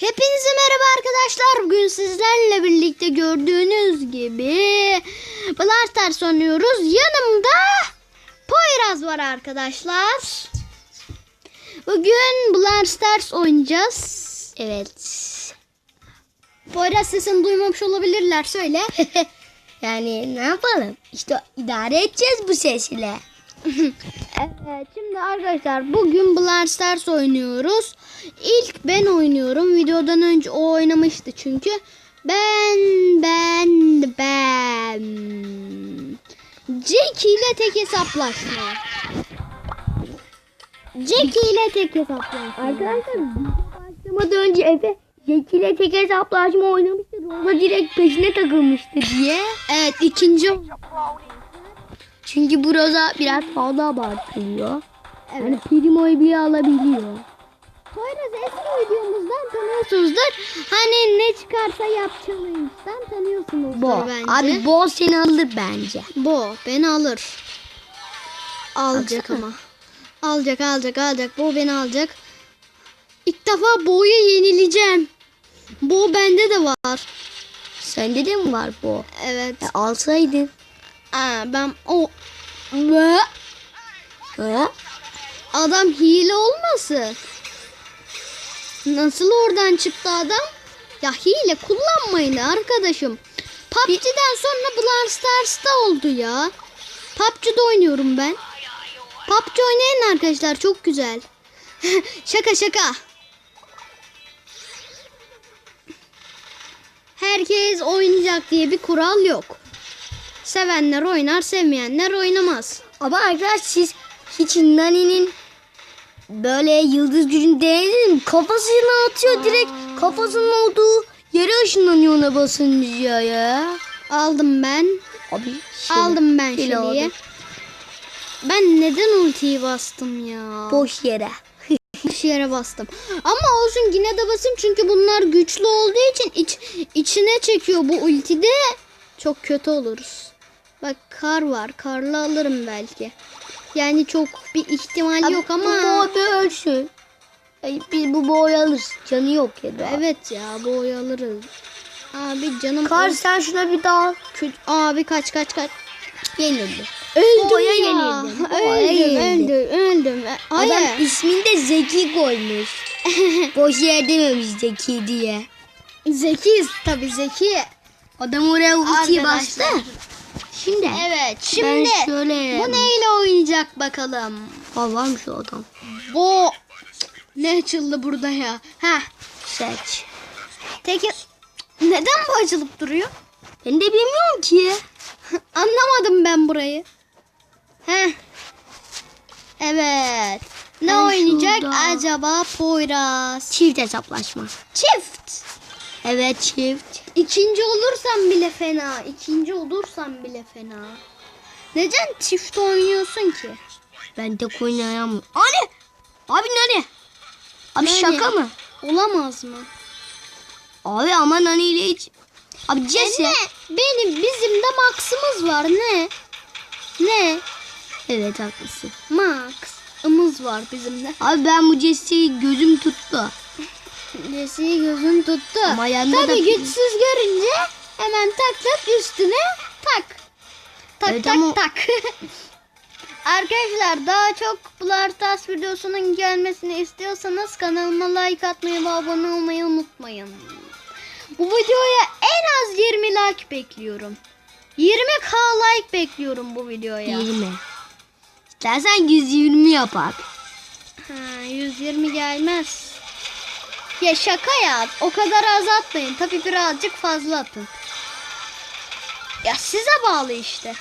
Hepinize merhaba arkadaşlar. Bugün sizlerle birlikte gördüğünüz gibi Brawl Stars oynuyoruz. Yanımda Poyraz var arkadaşlar. Bugün Brawl Stars oynayacağız. Evet. Poyraz sesini duymamış olabilirler. Söyle. Yani ne yapalım? İşte idare edeceğiz bu sesle. Evet şimdi arkadaşlar bugün Brawl Stars oynuyoruz. İlk ben oynuyorum. Videodan önce o oynamıştı çünkü. Ben ben ben. Jackie ile tek hesaplaşma. Jackie ile tek hesaplaşma. Arkadaşlar başlamadan önce Efe Zeki ile tek hesaplaşma oynamıştı. Rola direkt peşine takılmıştı diye. Evet ikinci. Çünkü bu Roza biraz fazla abartılıyor. Evet. Yani Primo'yu bile alabiliyor. Poyraz eski videomuzdan tanıyorsunuzdur. Hani ne çıkarsa yap challenge'dan tanıyorsunuzdur Bo. bence. Abi Bo seni alır bence. Bo beni alır. Alacak Alsana. ama. Alacak alacak alacak. Bo beni alacak. İlk defa Bo'yu yenileceğim. Bo bende de var. Sende de mi var Bo? Evet. E, alsaydın. Aa, ben o adam hile olmasın. Nasıl oradan çıktı adam? Ya hile kullanmayın arkadaşım. PUBG'den sonra Brawl Stars'ta oldu ya. PUBG'de oynuyorum ben. PUBG oynayın arkadaşlar çok güzel. şaka şaka. Herkes oynayacak diye bir kural yok. Sevenler oynar, sevmeyenler oynamaz. Ama arkadaşlar siz hiç Nani'nin böyle yıldız gücünü denediniz mi? Kafasını atıyor direkt kafasının olduğu yere ışınlanıyor ona basınca ya. Aldım ben. Abi şey, Aldım ben aldım. Ben neden ultiyi bastım ya? boş yere. Boş yere bastım. Ama olsun yine de basayım çünkü bunlar güçlü olduğu için iç, içine çekiyor bu ultide. Çok kötü oluruz. Bak kar var. Karla alırım belki. Yani çok bir ihtimal yok ama. Bu boy ölsün. Ay, biz bu boy alırız. Canı yok ya da. Evet ya oyu alırız. Abi canım. Kar sen şuna bir daha Kötü- Abi kaç kaç kaç. yenildi. Öldüm Boya ya. yenildim. Öldüm, yenildim. öldüm, öldüm. Hayır. Adam ismini de Zeki koymuş. boş yer dememiş Zeki diye. Zekiyiz tabii zeki. Adam oraya ultiyi bastı. Şimdi Evet şimdi ben şöyle bu neyle oynayacak bakalım. Aa, varmış o adam. Bu ne açıldı burada ya? Ha Seç. tek neden bu açılıp duruyor? Ben de bilmiyorum ki. Anlamadım ben burayı. Heh. Evet. Ne Ben oynayacak şurada. acaba Poyraz? Çift hesaplaşma. Çift. Evet çift. İkinci olursam bile fena. İkinci olursam bile fena. Neden çift oynuyorsun ki? Ben tek oynayamam. Anne! Abi nane? Abi Nani? şaka mı? Olamaz mı? Abi ama nane ile hiç... Abi Jesse. Ne? Benim bizim de Max'ımız var ne? Ne? Evet haklısın. Max'ımız var bizim de. Abi ben bu Jesse'yi gözüm tuttu. Jesse'yi gözün tuttu. Ama yanında Tabii da- güçsüz görünce hemen tak tak üstüne tak. Tak Evet tak ama- tak. Arkadaşlar daha çok Brawl Stars videosunun gelmesini istiyorsanız kanalıma like atmayı ve abone olmayı unutmayın. Bu videoya en az 20 like bekliyorum. 20k like bekliyorum bu videoya. 20. İstersen 120 yapak. Ha, 120 gelmez. Ya şaka ya. O kadar az atmayın. Tabii birazcık fazla atın. Ya size bağlı işte.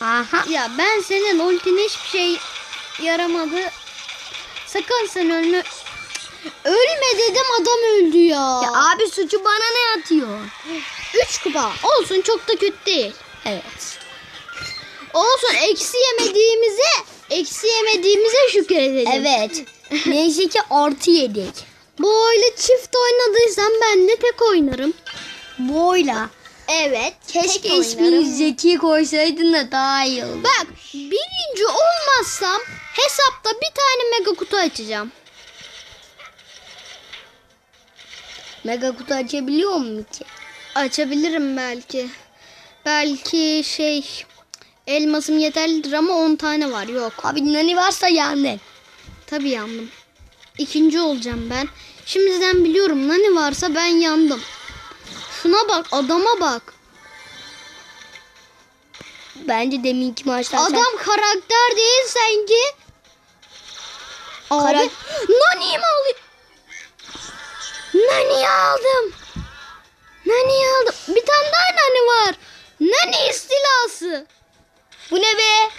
Aha. Ya ben senin ultin hiçbir şey yaramadı. Sakın sen ölme. Ölme dedim adam öldü ya. Ya abi suçu bana ne atıyor? 3 kupa. Olsun çok da kötü değil. Evet. Olsun eksi yemediğimize eksi yemediğimize şükredelim. Evet. Neyse ki artı yedik. Bu öyle çift oynadıysam ben de tek oynarım. Boyla. Evet. Keşke tek ismini. Zeki koysaydın da daha iyi olurdu. Bak birinci olmazsam hesapta bir tane mega kutu açacağım. Mega kutu açabiliyor mu ki? Açabilirim belki. Belki şey elmasım yeterlidir ama 10 tane var. Yok. Abi nani varsa yani. Tabii yandım. İkinci olacağım ben. Şimdiden biliyorum nani varsa ben yandım. Şuna bak adama bak. Bence deminki maçtan sen- Adam karakter değil sanki. Abi Karak- Nani'yi mi alayım? Nani'yi aldım. Nani'yi aldım. Bir tane daha Nani var. Nani istilası. Bu ne be?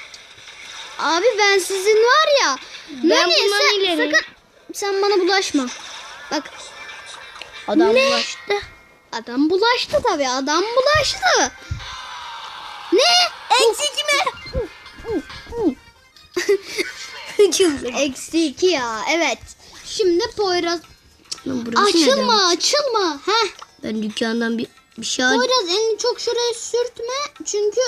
Abi ben sizin var ya. Ben Nani sen, ileri. sakın sen bana bulaşma. Bak Adam Ne? bulaştı. adam bulaştı tabii adam bulaştı. Ne? Eksik mi? Çıldır. Eksi iki ya evet. Şimdi Poyraz Burası açılma neden? açılma. Heh. Ben dükkandan bir, bir şey al- Poyraz elini çok şuraya sürtme. Çünkü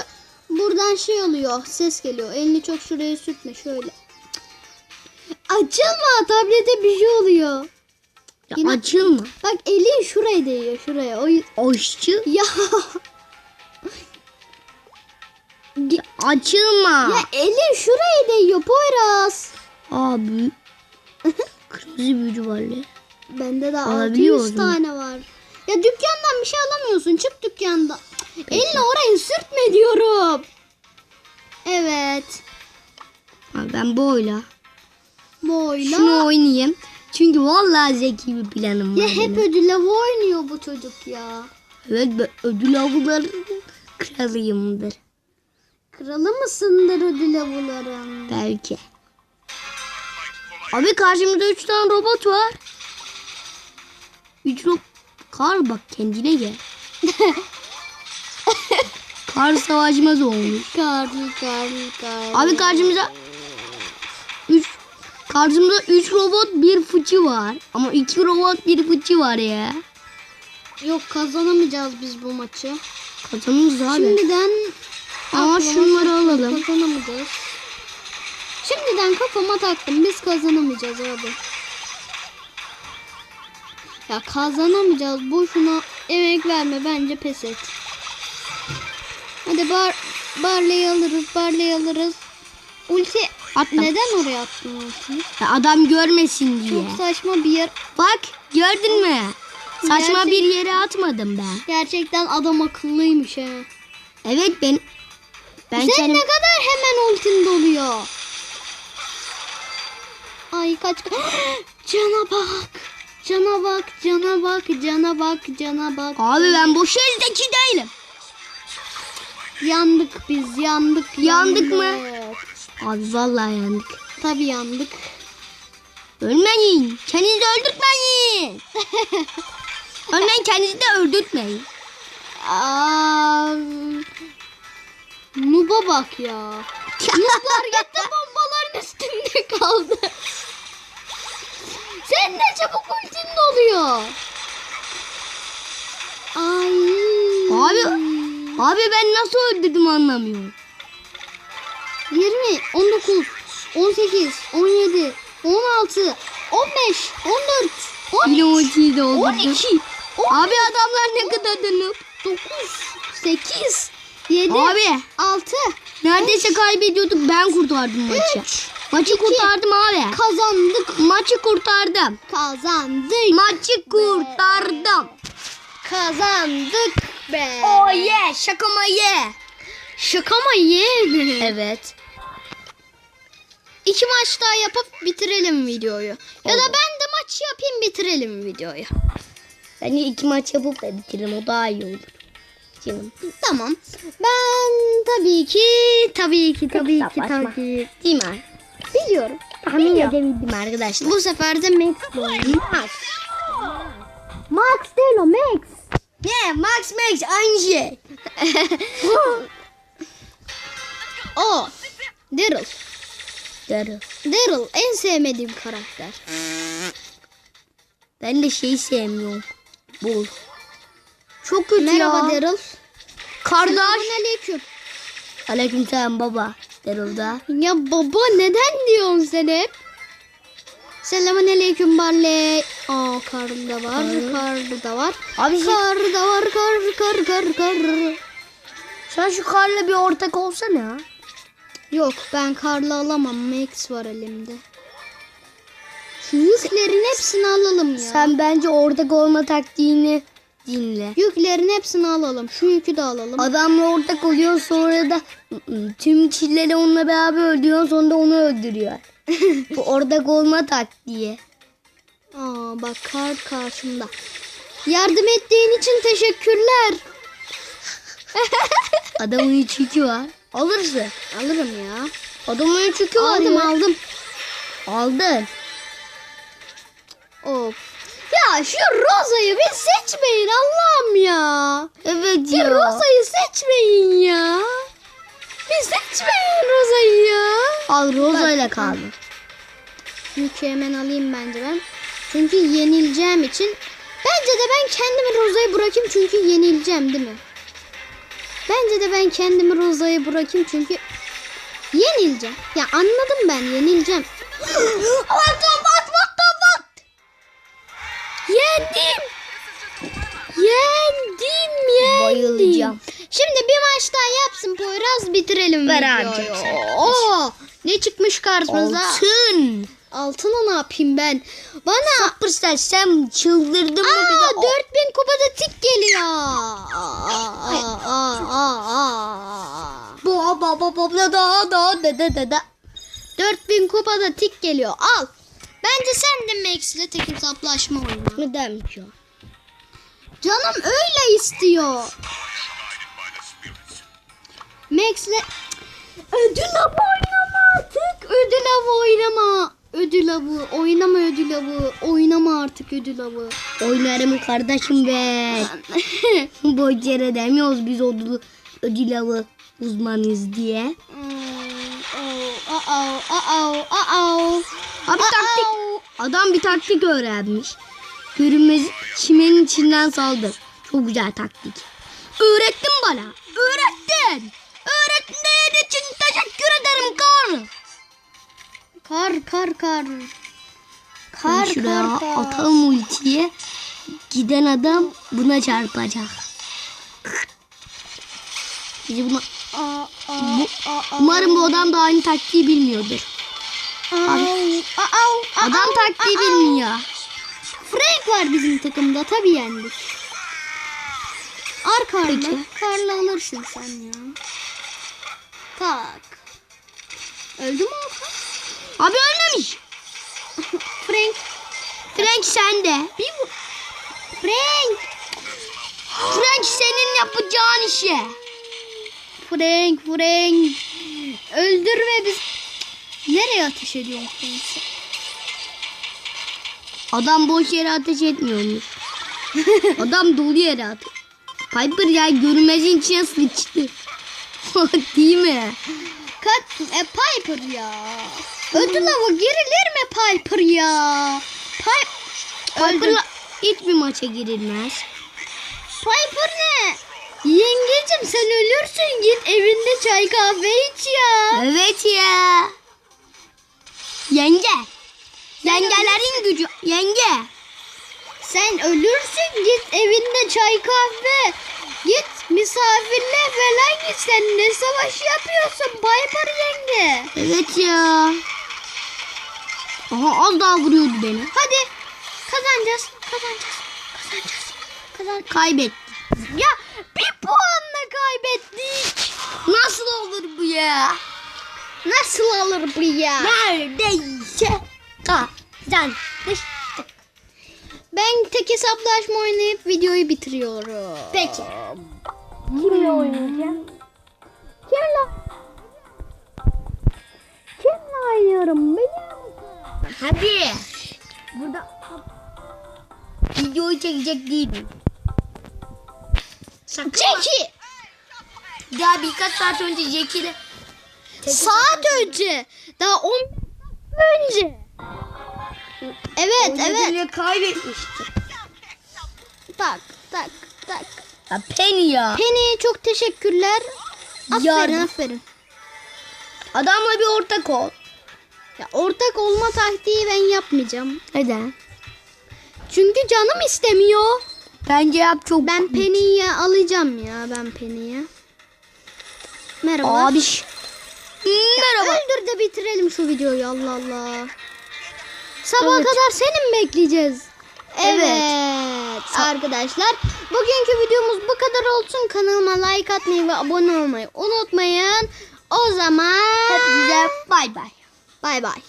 buradan şey oluyor. Ses geliyor. Elini çok şuraya sürtme. Şöyle. Açılma. Tablete bir şey oluyor. Ya Yine- açılma. Bak elin şuraya değiyor. Şuraya. O Aşçı. ya. Ya açılma. ya elin şuraya değiyor Poyraz. Abi. Kırmızı büyücü var ya. Bende de Alabiliyor 600 musun? tane var. Ya dükkandan bir şey alamıyorsun. Çık dükkandan. Elini oraya sürtme diyorum. Evet. Ha, ben bu oyla. Boyla. Şunu oynayayım. Çünkü vallahi zeki bir planım var. Ya hep benim. ödül avı oynuyor bu çocuk ya. Evet ben ödül avları kralıyımdır. Kralı mısındır ödül avıların? Belki. Abi karşımda 3 tane robot var. 3 robot. Kar bak kendine gel. Kar savaşmaz olmuş. Karlı karlı karlı. Abi karşımıza 3 karşımda 3 robot bir fıçı var. Ama 2 robot bir fıçı var ya. Yok kazanamayacağız biz bu maçı. Kazanırız abi. Şimdiden Ama şunları alalım. Kazanamayacağız. Şimdiden kafama taktım. Biz kazanamayacağız abi. Ya kazanamayacağız. Boşuna emek verme. Bence pes et. Hadi bar Barley'i alırız. Barley'i alırız. Ulti Attım. neden oraya attın ultiyi? Ya adam görmesin diye. Çok saçma bir yer. Bak gördün mü? Saçma Gerçek- bir yere atmadım ben. Gerçekten adam akıllıymış he. Evet ben ben Sen kendim ne kadar hemen ultin doluyor. Ay kaç Cana bak. Cana bak, cana bak, cana bak, cana bak. Abi ben boş zeki değilim. Yandık biz, yandık. Yandık mı? yandık. Abi vallahi yandık. Tabii yandık. Ölmeyin. Kendinizi öldürtmeyin. Ölmeyin kendinizi de öldürtmeyin. Aa, Nuba bak ya. Nublar gitti bombaların üstünde kaldı. Sen ne çabuk ultin doluyor. Ay. Abi abi ben nasıl öldürdüm anlamıyorum. 20, 19, 18, 17, 16, 15, 14, 13, Yine ultiyi de öldürdüm. 12, Abi adamlar ne kadar da noob. 9, 8, 7, Abi 6, neredeyse kaybediyorduk ben kurtardım maçı. 3, Maçı kurtardım abi. kazandık. Maçı kurtardım. Kazandık. Maçı kurtardım. Kazandık be. Oh yeah şakama ye. Şaka mı ye? Evet. İki maç daha yapıp bitirelim videoyu. Ya da ben de maç yapayım bitirelim videoyu. Bence iki maç yapıp da bitirelim o daha iyi olur. Canım. Tamam. Ben tabii ki, tabii ki, tabii ki, tabii ki. Değil mi? Biliyorum. Tahmin edebildim arkadaşlar. Bu sefer de Max. Max. Max değil o Max. Yeah, Max Max aynı şey. o. Daryl. Darı. Daryl en sevmediğim karakter. Ben de şeyi sevmiyorum. Bul. Çok kötü Merhaba ya. Daryl. Kardeş. Selamünaleyküm. Aleykümselam baba. Daryl'da. Ya baba neden diyorsun sen hep? Selamünaleyküm Barley. Aa kar da var, kar da var. Abi kar da var, kar kar kar kar. Sen şu karla bir ortak olsana. Yok ben karla alamam. Max var elimde. Şu yüklerin hepsini alalım ya. Sen bence ortak olma taktiğini dinle. Yüklerin hepsini alalım. Şu yükü de alalım. Adamla ortak oluyor sonra da ı-ı, tüm kişileri onunla beraber öldürüyor sonra da onu öldürüyor. Bu ortak olma taktiği. Aa bak kar karşımda. Yardım ettiğin için teşekkürler. Adamın üç yükü var. Alırsın. Alırım ya. Adamın üç yükü var Aldım ya. aldım. Aldın. Of. Ya şu Roza'yı bir seçmeyin Allah'ım ya. Evet ya. Roza'yı seçmeyin ya. Bir seçmeyin Roza'yı ya. Al Roza ile Bak, kaldın. Yükü hemen alayım bence ben. Çünkü yenileceğim için. Bence de ben kendimi Roza'yı bırakayım çünkü yenileceğim değil mi? Bence de ben kendimi Roza'yı bırakayım çünkü yenileceğim. Ya anladım ben yenileceğim. What the what what the what? Yendim. Yendim yendim. Bayılacağım. Şimdi bir maç daha yapsın Poyraz bitirelim Ver videoyu. abicim sen. Oo, ne çıkmış karşımıza? Altın. Altına ne yapayım ben? Bana Superstar sen çıldırdın mı Aa, bize? 4000 kupada tik geliyor. Aa, aa, aa, aa, aa. Ba ba ba ba da da da da da da da. 4000 kupada tik geliyor. Al. Bence sen de Max'le tek hesaplaşma oyna. Ki o? Canım öyle istiyor. Max'le ödül avı oynama artık. Ödül avı oynama. Ödül avı. Oynama ödül avı. Oynama artık ödül avı. Oynarım kardeşim be. Boş yere demiyoruz biz ödül, ödül avı uzmanıyız diye. Hmm, oh. Abi taktik. Adam bir taktik öğrenmiş. Görünmez çimenin içinden saldır. Çok güzel taktik. Öğrettin bana. Öğrettin. Öğrettiğin için teşekkür ederim kar. Kar kar kar. Kar, Kar şuraya kar kar. atalım ultiye. Giden adam buna çarpacak. Bizi buna... Aa, aa, Bu- aa. Umarım bu adam da aynı taktiği bilmiyordur. Aa, aa, aa, Adam aa, taktiği aa. bilmiyor. Frank var bizim takımda tabii yendik. Ar karla. Peki. Karla alırsın sen ya. Tak. Öldü mü o kar? Abi ölmemiş. Frank. Frank sende. Bir bu. Frank. Frank senin yapacağın işe. Frank. Frank. Öldürme biz. Nereye ateş ediyorsun Frank? sen? Adam boş yere ateş etmiyormuş. Adam dolu yere ateş. Piper ya görünmezin içine sıçtı. Değil mi? Kat e, Piper ya. Ödül avı girilir mi Piper ya? Piper Piper'la hiçbir maça girilmez. Piper ne? Yengecim sen ölürsün git evinde çay kahve iç ya. Evet ya. Yenge. Yengelerin gücü. Yenge. Sen ölürsün git evinde çay kahve. Git misafirle falan git sen ne savaş yapıyorsun Piper yenge. Evet ya. Aha az daha vuruyordu beni. Hadi kazanacağız kazanacağız kazanacağız. Kazan Kaybet. ya bir puanla kaybettik. Nasıl olur bu ya? Nasıl alır bu ya? Neredeyse kazandık. Ben tek hesaplaşma oynayıp videoyu bitiriyorum. Peki. Kimle oynayacağım? Kimle? Kimle oynuyorum musun? Hadi. Burada videoyu çekecek değilim. Sakın. Jackie! Daha birkaç saat önce Jack'i ile Saat önce. Daha 10 önce. Evet evet. evet. kaybetmişti. Tak tak. Ya Penny ya. Penny çok teşekkürler. Aferin Yardım. aferin. Adamla bir ortak ol. Ya ortak olma taktiği ben yapmayacağım. Neden? Çünkü canım istemiyor. Bence yap çok. Ben Penny'yi alacağım ya ben Penny'yi. Merhaba. Abi. Merhaba. Öldür de bitirelim şu videoyu Allah Allah. Sabah Evet. kadar seni mi bekleyeceğiz? Evet. Evet. Arkadaşlar bugünkü videomuz bu kadar olsun. Kanalıma like atmayı ve abone olmayı unutmayın. O zaman Hepinize bay bay. bay bay.